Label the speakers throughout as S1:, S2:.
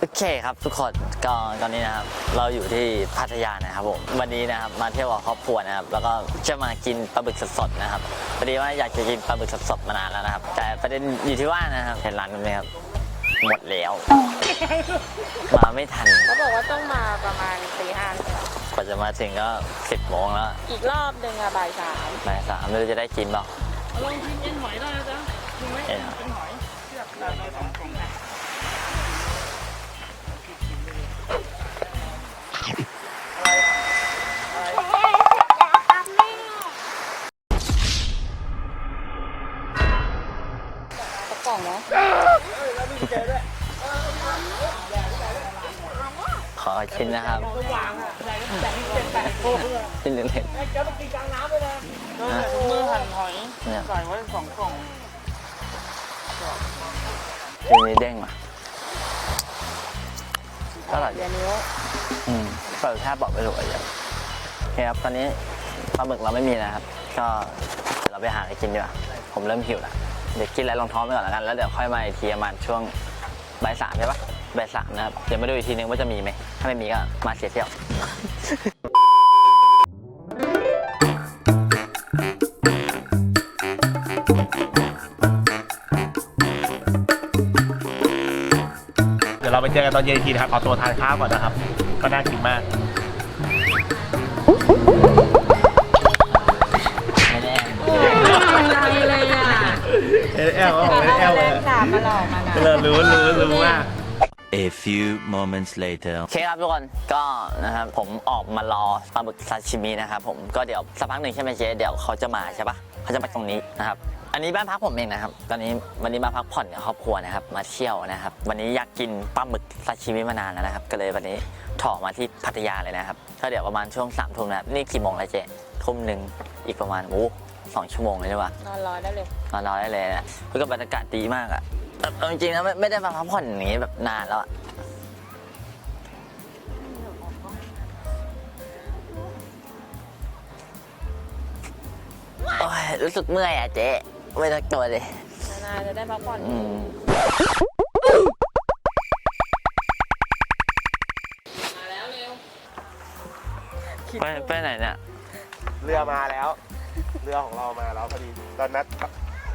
S1: โอเคครับทุกคนก็ตอนนี้นะครับเราอยู่ที่พัทยานะครับผมวันนี้นะครับมาเที่ยวกับครอบครัวนะครับแล้วก็จะมากินปลาบึกสดๆนะครับพอดีว่าอยากจะกินปลาบึกสดๆมานานแล้วนะครับ แต่ประเด็นอยู่ที่ว่านะครับเห็นร้านนี้ไหมครับหมดแล้ว มาไม่ทัน
S2: เขาบอกว่าต้องมาประมาณตีห้าก
S1: ว่าจะมาถึงก็สิบโมงแล้ว
S2: อีกรอบหนึ่งอะบ่ายสาม
S1: บ่ายสามไม่รู้จะได้กินเปล่า
S3: ลองกินเอ็นหอยได้นะจ๊ะกินไหม
S1: เอ็น
S3: เป็นหอย ชิ้น
S2: นะ
S1: ครับ
S3: วางอะใหญ่ก็ใหญ่ที่เจ็ดแปดโลเลย
S1: ชิ้นเล็ก
S3: ไอ้เจ้าต้องกินกลางน้ำเลยนะเมือหั่นหอยใส่ไว้สองกล่อง
S1: ชิ้นนี้เด้งมาก็อร่อย
S2: เดี๋ยวนิ้
S1: อืมเปิดแค่บอกไปถูกอย่างโอเคครับ ตอนนี้ปลาหมึกเราไม่มีนะครับ ก็เดี๋ยวเราไปหาอะไรกินดีกว่า ผมเริ่มหิวแล้ว เดี๋ยวกินอะไรรองท้องไปก่อนแล้วกัน แล้วเดี๋ยวค่อยมาอีกทีประมาณช่วงบ่ายสามใช่ปะ บ่ายสามนะครับ เดี๋ยวมาดูอีกทีนึงว่าจะมีไหม ถ้าไม่มีก็มาเสียเที่ยว
S4: เดี๋ยวเราไปเจอกันตอนเย็นอีกทีนะครับเอาตัวทานข้าวก่อนนะครับ ก็น่ากินมาก
S1: ไม่แน่
S2: อะไรเลยอะ
S4: เอลเอลของเอล
S2: แร
S4: เลย
S2: งสามมาหลอกมันอะ
S4: เรารู้รู้รู้ว่า
S5: A few moments later.
S1: โอเคครับทุกคนก็นะครับผมออกมารอปลาหมึกซาชิมินะครับผมก็เดี๋ยวสักพักหนึ่งใช่ไหมเจ๊เดี๋ยวเขาจะมาใช่ปะเขาจะมาตรงนี้นะครับอันนี้บ้านพักผมเองนะครับ ตอนนี้วันนี้มาพักผ่อนกับครอบครัวนะครับ มาเที่ยวนะครับ วันนี้อยากกินปลาหมึกซาชิมิมานานแล้วนะครับ ก็เลยวันนี้ถอมาที่พัทยาเลยนะครับก็เดี๋ยวประมาณช่วงสามทุ่มนะครับนี่กี่โมงแล้วเจ๊ทุ่มหนึ่งอีกประมาณโอ้สองชั่วโมงเลยใช่ปะ
S2: นอนรอได้เลย
S1: นอนรอได้เลยนะแล้วก็บรรยากาศดีมากอะ แต่เอาจริงๆนะไม่ไม่ได้มาพักผ่อนอย่างนี้แบบนานแล้วอะโอ้ยรู้สึกเมื่อยอะเจ๊ไม่ต้องตัวเลย
S2: นานๆจะได้พักผ่อน
S1: อืม
S3: มาแล้วเร็ว
S1: ไปไปไหนเนี่ย
S4: เรือมาแล้ว เรือของเรามาแล้วพอดีตอนนัด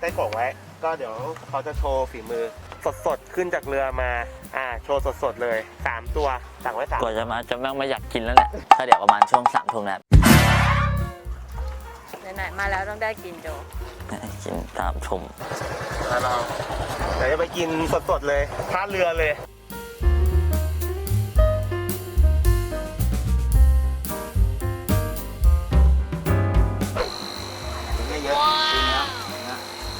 S4: ได้กล่องไว้ ก็เดี๋ยวเขาจะโชว์ฝีมือสดๆ ขึ้นจากเรือมา อ่า โชว์สดๆ เลยสามตัวสั่งไว้สาม
S1: กว่าจะมาจะแม่งไม่อยากกินแล้วเนี่ยก็เดี๋ยวประมาณช่วงสามทุ่มนะครับ
S2: ไหนๆมาแล้วต้องได้กินโจ
S1: กินสามทุ่ม
S4: มาลองเดี๋ยวจะไปกินสดๆ เลยท่าเรือเลย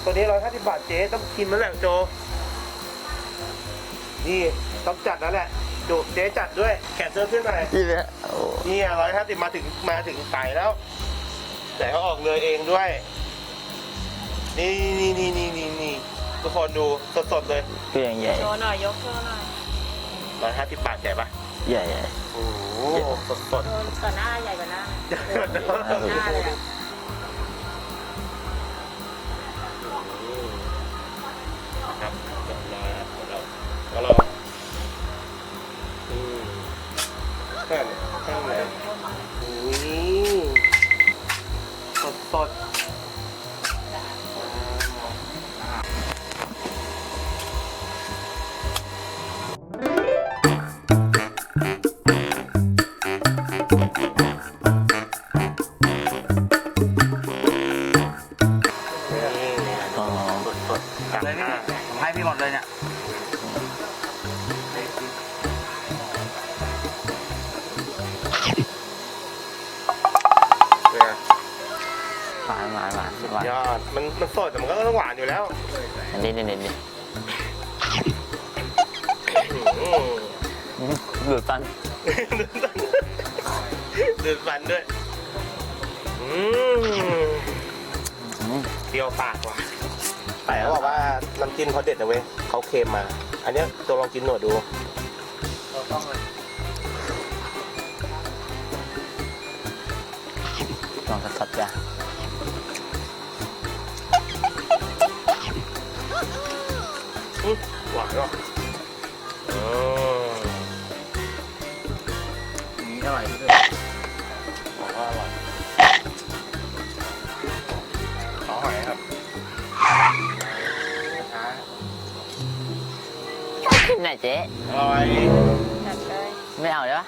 S4: ตัวนี้ร้อยห้าสิบบาทเจ๊ต้องกินแล้วแหละโจ นี่ต้องจัดแล้วแหละโจเจ๊จัดด้วยแขนเสื้อขึ้นหน่อย
S1: นี่เลยโอ้
S4: นี่ร้อยห้าสิบมาถึงมาถึงไต่แล้ว แต่เขาออกเรือเองด้วย นี่นี่นี่นี่นี่นี่ทุกคนดูสดๆเลย
S1: คืออย่างใหญ่
S2: โชว์หน่อยยกโชว์หน่อย
S4: ร้อยห้าสิบบาทใหญ่ปะ
S1: ใหญ่ใหญ่
S4: โอ้โหสดสด
S2: โชว์ต่อหน้าใหญ่กว่าหน้า
S4: ๆ
S2: หน้าเลยอะ
S4: ก็ลองอืมข้างข้างไหนอุ้สดสดๆ
S1: หวานหวานหวานหวาน
S4: ยอดมันมันสดแต่มันก็ต้องหวานอยู่แล้ว
S1: อันนี้นี่นี่นี่
S4: อืม
S1: ดูดฟัน
S4: ดูดฟันด้วยอืม
S1: อืม
S4: เปรี้ยวปากว่ะแต่เขาบอกว่าน้ำจิ้มเขาเด็ดนะเว้ยเขาเค็มมา อันเนี้ยตัวลองกินหนวดดู
S1: ลองสดๆจ้ะ
S4: อืมหวานอะอืม
S3: นี่อร่อยที่สุด
S4: บอกว่าอร่อยขอหอยครับ
S1: ขึ้นหน่อยเจ๊
S4: อร่อย
S2: จัดเลย
S1: ไม่เอาเลยปะ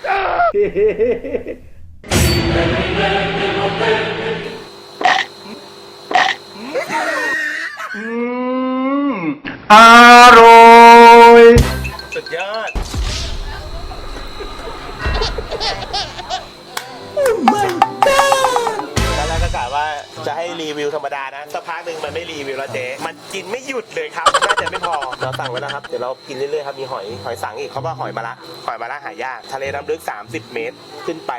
S1: อืม
S4: สุดยอด ตอนแรกก็กะว่าจะให้รีวิวธรรมดานะ สักพักหนึ่งมันไม่รีวิวแล้วเจ๊ มันกินไม่หยุดเลยครับ น่าจะไม่พอ เราสั่งไว้แล้วครับ เดี๋ยวเรากินเรื่อยๆครับ มีหอย หอยสังอีกเขาว่าหอยมะระ หอยมะระหายาก ทะเลน้ำลึก 30 เมตร ขึ้นไป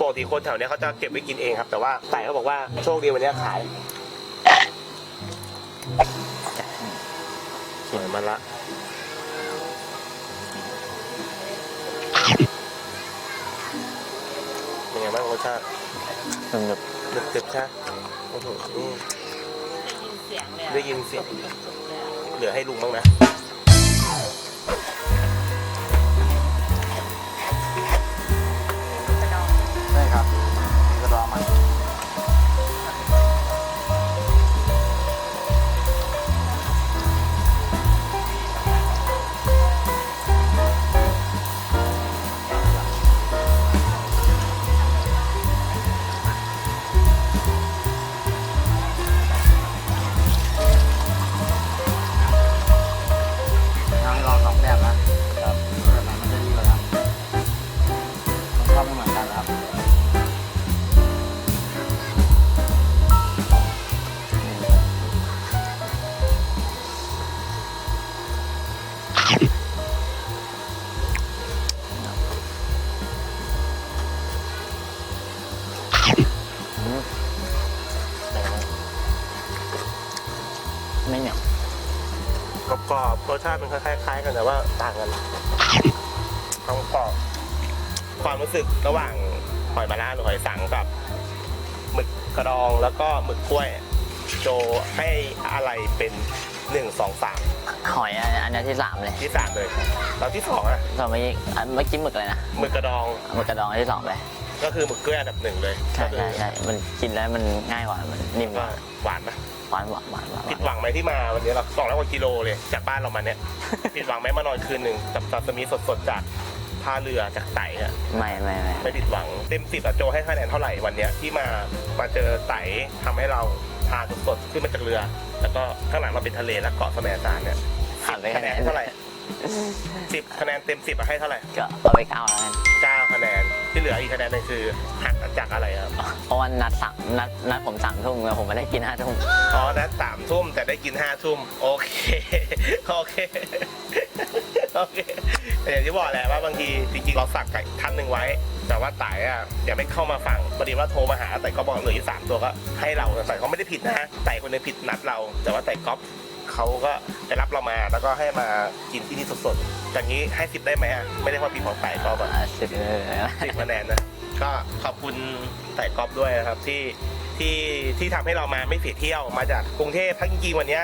S4: ปกติคนแถวเนี้ยเขาจะเก็บไว้กินเองครับ แต่ว่าไต่เขาบอกว่าโชคดีวันเนี้ยขาย หอยมะระเป็นไงบ้างรสชาติ
S1: หนึบ
S4: หนึบๆใช่ไหมโอ้โหอืม
S2: ได้ยินเสียงเลยอะ
S4: ได้ยินเสียง
S2: สุดๆเลยอะ
S4: เหลือให้ลุงบ้างนะ
S2: กรอ
S3: บ
S4: ๆรสชาติมันคล้ายๆกันแต่ว่าต่างกันความกรอบความรู้สึกระหว่างหอยมะระหรือหอยสังกับหมึกกระดองแล้วก็หมึกกล้วย โจให้อะไรเป็นหนึ่งสองสาม
S1: หอยอันอันนี้ที่สามเลย
S4: ที่สามเลยแล้วที่สองอะ
S1: ส่วนเมื่อกี้อันเมื่อกี้หมึกอะไรนะ
S4: หมึกกระดอง
S1: หมึกกระดองอันที่สองเลย
S4: ก็คือหมึกกล้วยอันดับหนึ่งเลย
S1: ใช่ใช่ใช่มันกินแล้วมันง่ายกว่ามันนิ่มก
S4: ก็
S1: ว่า
S4: หวานไหม
S1: หวานหวานหวานหวานห
S4: ผิด
S1: วาน
S4: หวังไหมที่มาวันนี้เราสองร้อยกว่ากิโลเลยจากบ้านเรามาเนี่ย ผิดหวังไหมมานอนคืนหนึ่งกับซาซิมิสดๆจากท่าเรือจากไต่อะ
S1: ไม่ไม่ไม่
S4: ไม่ผิดหวังเต็มสิบอะโจให้คะแนนเท่าไหร่วันเนี้ยที่มามาเจอไต่ทำให้เราทานสดๆขึ้นมาจากเรือ แล้วก็ข้างหลังเราเป็นทะเลและเกาะแสมสารเนี่ย
S1: ผ่านไป
S4: คะแนนเท่าไหร่ สิบคะแนนเต็มสิบอะให้เท่าไหร่
S1: ก็เอาไปเก้าแล้วกัน
S4: เก้าคะแนนที่เหลืออีกคะแนนหนึงคือหักจากอะไรครับ
S1: เพราะว่านัดสามนัดนัดผมสามทุ่มไงผมไม่ได้กินห้าทุ่ม
S4: อ๋อนะสามทุ่มแต่ได้กินห้าทุ่มโอเคโอเคโอเคแต่อย่างที่บอกแหละว่าบางทีจริงๆเราสั่งไก่ท่านหนึ่งไว้ แต่ว่าไต่อะยังไม่เข้ามาฝั่งพอดีว่าโทรมาหาแต่ก็บอกเหลืออีกสามตัวก็ให้เราแต่เขาไม่ได้ผิดนะฮะไต่คนหนึงผิดนัดเรา แต่ว่าไต่ก๊อฟ เขาก็ไปรับเรามาแล้วก็ให้มากินที่นี่สดๆอย่างนี้ให้สิบได้ไหมอะไม่ได้ความผิดของไต่ก็แบ
S1: อ่าสิบเลย
S4: สิบคะแนนนะก็ขอบคุณไต่ก๊อฟด้วยนะครับที่ที่ที่ทำให้เรามาไม่เสียเที่ยวมาจากกรุงเทพทั้งจริงๆวันเนี้ย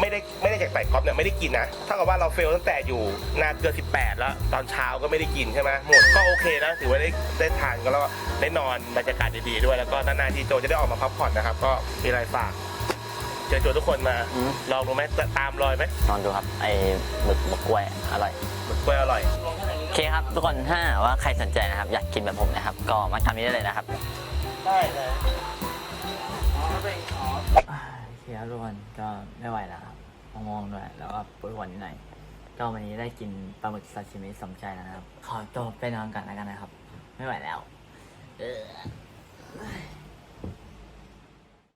S4: ไม่ได้ไม่ได้จากไต่ก๊อฟเนี่ยไม่ได้กินนะเท่ากับว่าเราเฟลตั้งแต่อยู่นาเกิน18 แล้ว ตอนเช้าก็ไม่ได้กินใช่ไหมหมดก็โอเคนะถือว่าได้ได้ทานก็แล้วก็ได้นอนบรรยากาศดีๆด้วยแล้วก็นานๆทีโจจะได้ออกมาพักผ่อนนะครับก็มีอะไรฝาก เชิญชวนทุกคนมา
S1: อืม
S4: ลองดูไหมตามรอยไหม
S1: ลองดูครับ ไอ้หมึกหมึกกล้วยอร่อย
S4: หมึกกล้วยอร่อย
S1: โอเคครับ ทุกคนถ้าว่าใครสนใจนะครับ อยากกินแบบผมนะครับ ก็มาทำนี้ได้เลยนะครับ
S4: ได้เลย
S3: อ๋อเป็นอ๋อ
S1: โอเคครับทุกคนก็ไม่ไหวแล้วครับง่วงๆด้วย แล้วก็ปวดหัวนิดหน่อยก็วันนี้ได้กินปลาหมึกซาชิมิสมใจแล้วนะครับ ขอตัวไปนอนก่อนแล้วกันนะครับ ไม่ไหวแล้ว เออ